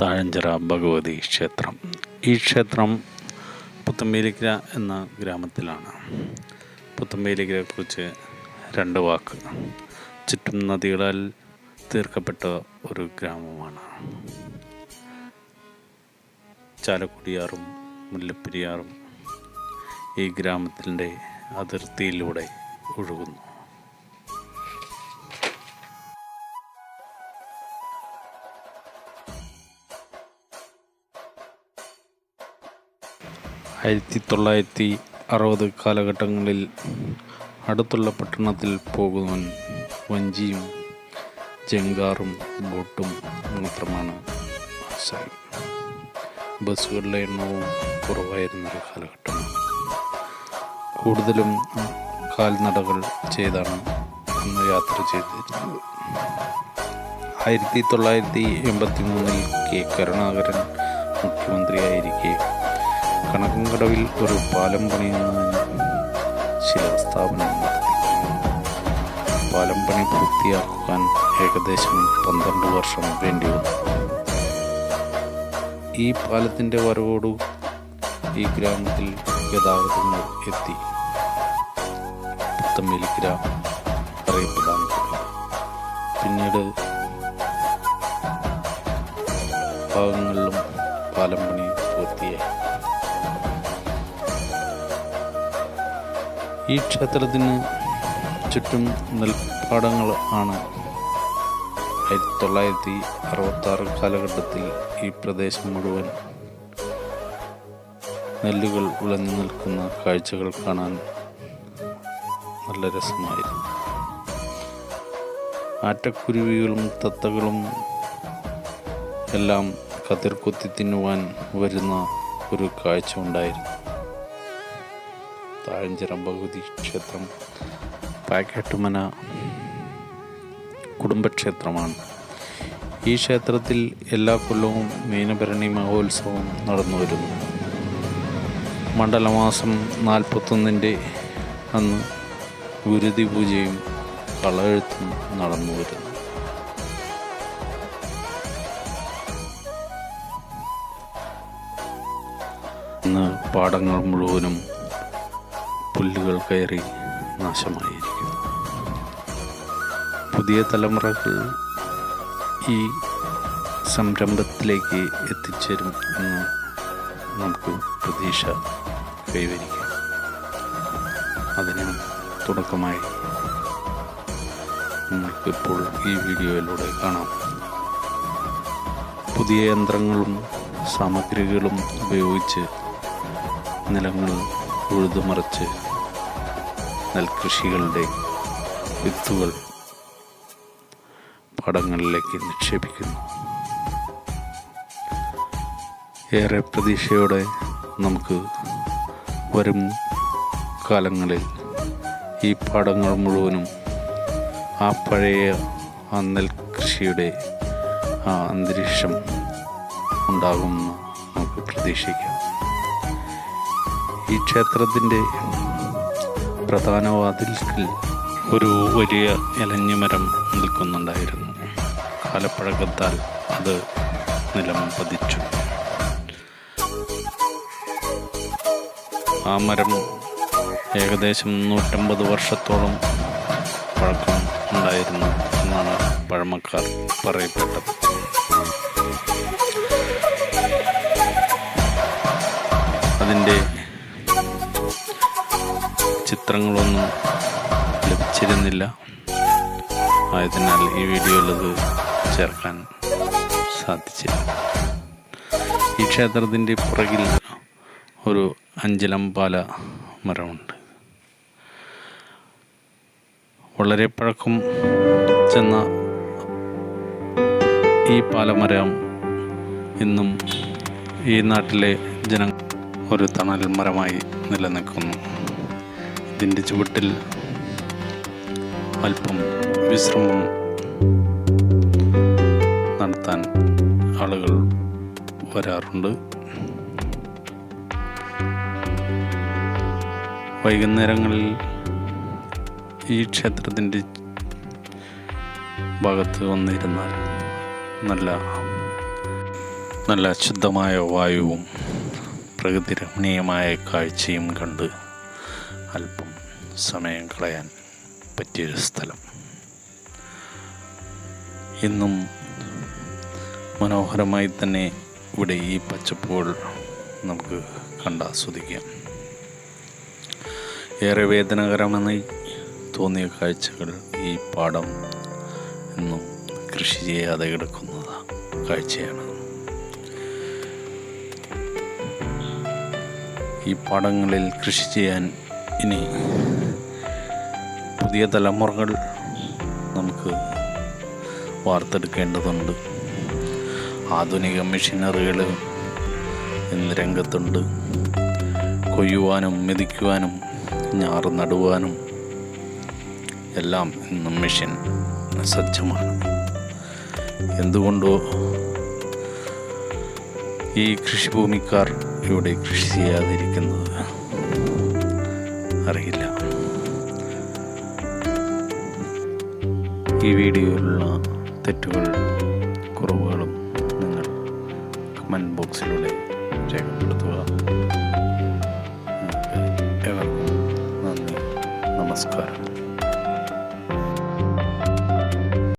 താഴഞ്ചിറ ഭഗവതി ക്ഷേത്രം. ഈ ക്ഷേത്രം പുത്തമ്പേലിക്കര എന്ന ഗ്രാമത്തിലാണ്. പുത്തമ്പേലിക്കരയെക്കുറിച്ച് രണ്ട് വാക്ക്. ചുറ്റും നദികളാൽ തീർക്കപ്പെട്ട ഒരു ഗ്രാമമാണ്. ചാലക്കുടിയാറും മുല്ലപ്പെരിയാറും ഈ ഗ്രാമത്തിന്റെ അതിർത്തിയിലൂടെ ഒഴുകുന്നു. ആയിരത്തി തൊള്ളായിരത്തി അറുപത് കാലഘട്ടങ്ങളിൽ അടുത്തുള്ള പട്ടണത്തിൽ പോകുന്നവൻ വഞ്ചിയും ജങ്കാറും ബോട്ടും മാത്രമാണ് ആശ്രയം ബസ്സുകളുടെ എണ്ണവും കുറവായിരുന്ന ഒരു കാലഘട്ടമാണ്. കൂടുതലും കാൽനടകൾ ചെയ്താണ് അന്ന് യാത്ര ചെയ്തിരുന്നത്. ആയിരത്തി തൊള്ളായിരത്തി എൺപത്തി മൂന്നിൽ കെ. കരുണാകരൻ മുഖ്യമന്ത്രിയായിരിക്കെ കണക്കൻകടവിൽ ഒരു പാലം പണിയുന്നതിന് ശിലാസ്ഥാപനം നടത്തി. പാലം പണി പൂർത്തിയാക്കാൻ ഏകദേശം പന്ത്രണ്ട് വർഷം വേണ്ടി വന്നു ഈ പാലത്തിന്റെ വരവോട് ഈ ഗ്രാമത്തിൽ ഗതാഗതങ്ങൾ എത്തി. പുത്തമ്പേലിക്കര അറിയപ്പെടാൻ തുടങ്ങി. പിന്നീട് ഭാഗങ്ങളിലും പാലം പണി ഈ ക്ഷേത്രത്തിന് ചുറ്റും നെൽപ്പാടങ്ങൾ ആണ്. ആയിരത്തി തൊള്ളായിരത്തി അറുപത്തി ആറ് കാലഘട്ടത്തിൽ ഈ പ്രദേശം മുഴുവൻ നെല്ലുകൾ വിളഞ്ഞു നിൽക്കുന്ന കാഴ്ചകൾ കാണാൻ നല്ല രസമായിരുന്നു. ആറ്റക്കുരുവികളും തത്തകളും എല്ലാം കതിർ കൊത്തി തിന്നുവാൻ വരുന്ന ഒരു കാഴ്ച ഉണ്ടായിരുന്നു. താഴഞ്ചിറ ഭഗവതി ക്ഷേത്രം പാക്കാട്ടുമന കുടുംബക്ഷേത്രമാണ്. ഈ ക്ഷേത്രത്തിൽ എല്ലാ കൊല്ലവും മീനഭരണി മഹോത്സവം നടന്നു വരുന്നു. മണ്ഡലമാസം നാൽപ്പത്തൊന്നിന്റെ അന്ന് ഗുരുതി പൂജയും കളയെഴുത്തും നടന്നു വരുന്നു. ഇന്ന് പാടങ്ങൾ മുഴുവനും പുല്ലുകൾ കയറി നാശമായിരിക്കും. പുതിയ തലമുറകൾ ഈ സംരംഭത്തിലേക്ക് എത്തിച്ചേരും എന്ന് നമുക്ക് പ്രതീക്ഷ കൈവരിക്കാം. അതിന് തുടക്കമായി നിങ്ങൾക്കിപ്പോൾ ഈ വീഡിയോയിലൂടെ കാണാം. പുതിയ യന്ത്രങ്ങളും സാമഗ്രികളും ഉപയോഗിച്ച് നിലങ്ങൾ ഉഴുതുമറിച്ച് നെൽകൃഷികളുടെ വിത്തുകൾ പാടങ്ങളിലേക്ക് നിക്ഷേപിക്കുന്നു. ഏറെ പ്രതീക്ഷയോടെ നമുക്ക് വരും കാലങ്ങളിൽ ഈ പാടങ്ങൾ മുഴുവനും ആ പഴയ ആ നെൽകൃഷിയുടെ ആ അന്തരീക്ഷം ഉണ്ടാകുമെന്ന് നമുക്ക് പ്രതീക്ഷിക്കാം. ഈ ക്ഷേത്രത്തിന്റെ പ്രധാന വാതിൽക്കിൽ ഒരു വലിയ ഇലഞ്ഞിമരം നിൽക്കുന്നുണ്ടായിരുന്നു. കാലപ്പഴക്കത്താൽ അത് നിലം പതിച്ചു. ആ മരം ഏകദേശം നൂറ്റമ്പത് വർഷത്തോളം പഴക്കം ഉണ്ടായിരുന്നു എന്നാണ് പഴമക്കാർ പറയപ്പെട്ടത്. അതിന്റെ ചിത്രങ്ങളൊന്നും ലഭിച്ചിരുന്നില്ല. ആയതിനാൽ ഈ വീഡിയോയിൽ അത് ചേർക്കാൻ സാധിച്ചില്ല. ഈ ക്ഷേത്രത്തിന്റെ പുറകിൽ ഒരു അഞ്ചിലം പാല മരമുണ്ട്. വളരെ പഴക്കം ചെന്ന ഈ പാലമരം ഇന്നും ഈ നാട്ടിലെ ജനങ്ങൾ ഒരു തണൽ മരമായി നിലനിൽക്കുന്നു. ഇതിന്റെ ചുവട്ടിൽ അല്പം വിശ്രമം നടത്താൻ ആളുകൾ വരാറുണ്ട്. വൈകുന്നേരങ്ങളിൽ ഈ ക്ഷേത്രത്തിന്റെ ഭാഗത്ത് വന്നിരുന്നാൽ നല്ല നല്ല ശുദ്ധമായ വായുവും പ്രകൃതിരമണീയമായ കാഴ്ചയും കണ്ട് അല്പം സമയം കളയാൻ പറ്റിയൊരു സ്ഥലം. ഇന്നും മനോഹരമായി തന്നെ ഇവിടെ ഈ പച്ചപ്പുകൾ നമുക്ക് കണ്ടാസ്വദിക്കാം. ഏറെ വേദനകരമെന്ന് തോന്നിയ കാഴ്ചകൾ ഈ പാടം എന്നും കൃഷി ചെയ്യാതെ കിടക്കുന്ന കാഴ്ചയാണ്. ഈ പാടങ്ങളിൽ കൃഷി ചെയ്യാൻ ഇനി പുതിയ തലമുറകൾ നമുക്ക് വാർത്തെടുക്കേണ്ടതുണ്ട്. ആധുനിക മെഷീനറികൾ ഇന്ന് രംഗത്തുണ്ട്. കൊയ്യുവാനും മെതിക്കുവാനും ഞാറ് നടുവാനും എല്ലാം ഇന്ന് മെഷീൻ സജ്ജമാണ്. എന്തുകൊണ്ടോ ഈ കൃഷിഭൂമിക്കാർ ഇവിടെ കൃഷി ചെയ്യാതിരിക്കുന്നത് അറിയില്ല. ഈ വീഡിയോയിലുള്ള തെറ്റുകളും കുറവുകളും നിങ്ങൾ കമന്റ് ബോക്സിലൂടെ രേഖപ്പെടുത്തുക. ഏവർക്കും നന്ദി. നമസ്കാരം.